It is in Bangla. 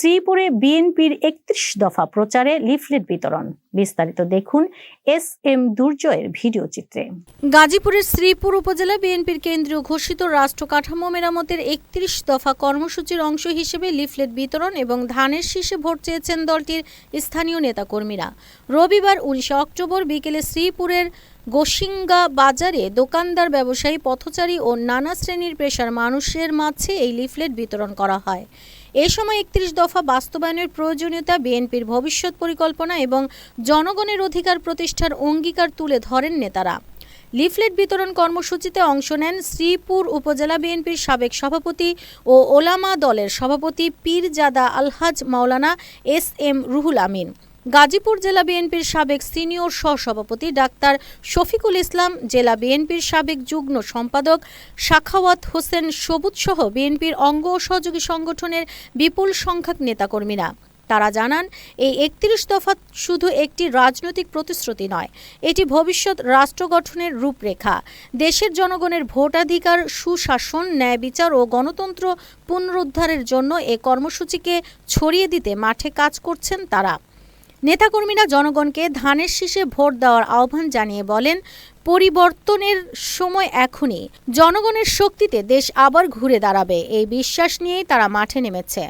শ্রীপুরে বিএনপির একত্রিশ দফা প্রচারে লিফলেট বিতরণ। বিস্তারিত দেখুন এস এম দুর্জয়ের ভিডিও চিত্রে। গাজীপুরের শ্রীপুর উপজেলা বিএনপির কেন্দ্রীয় ঘোষিত রাষ্ট্র কাঠামো মেরামতের একত্রিশ দফা কর্মসূচির অংশ হিসেবে লিফলেট বিতরণ এবং ধানের শীষে ভোট চেয়েছেন দলটির স্থানীয় নেতাকর্মীরা। রবিবার উনিশে অক্টোবর বিকেলে শ্রীপুরের গোসিঙ্গা বাজারে দোকানদার, ব্যবসায়ী, পথচারী ও নানা শ্রেণির পেশার মানুষের মাঝে এই লিফলেট বিতরণ করা হয়। এ সময় একত্রিশ দফা বাস্তবায়নের প্রয়োজনীয়তা বিএনপির ভবিষ্যৎ পরিকল্পনা এবং জনগণের অধিকার প্রতিষ্ঠার অঙ্গীকার তুলে ধরেন নেতারা। লিফলেট বিতরণ কর্মসূচিতে অংশ নেন শ্রীপুর উপজেলা বিএনপির সাবেক সভাপতি ও ওলামা দলের সভাপতি পীরজাদা আলহাজ মাওলানা এস এম রুহুল আমিন। গাজীপুর জেলা বিএনপির সাবেক সিনিয়র সহসভাপতি ডাক্তার শফিকুল ইসলাম, জেলা বিএনপির সাবেক যুগ্ম সম্পাদক সাখাওয়াত হোসেন সবুজ সহ বিএনপির অঙ্গ ও সহযোগী সংগঠনের বিপুল সংখ্যক নেতাকর্মীরা। তারা জানান, এই একত্রিশ দফা শুধু একটি রাজনৈতিক প্রতিশ্রুতি নয়, এটি ভবিষ্যৎ রাষ্ট্র গঠনের রূপরেখা। দেশের জনগণের ভোটাধিকার, সুশাসন, ন্যায় বিচার ও গণতন্ত্র পুনরুদ্ধারের জন্য এ কর্মসূচিকে ছড়িয়ে দিতে মাঠে কাজ করছেন তারা। নেতাকর্মীরা জনগণকে ধানের শীষে ভোট দেওয়ার আহ্বান জানিয়ে বলেন, পরিবর্তনের সময় এখনই। জনগণের শক্তিতে দেশ আবার ঘুরে দাঁড়াবে। এই বিশ্বাস নিয়েই তারা মাঠে নেমেছে।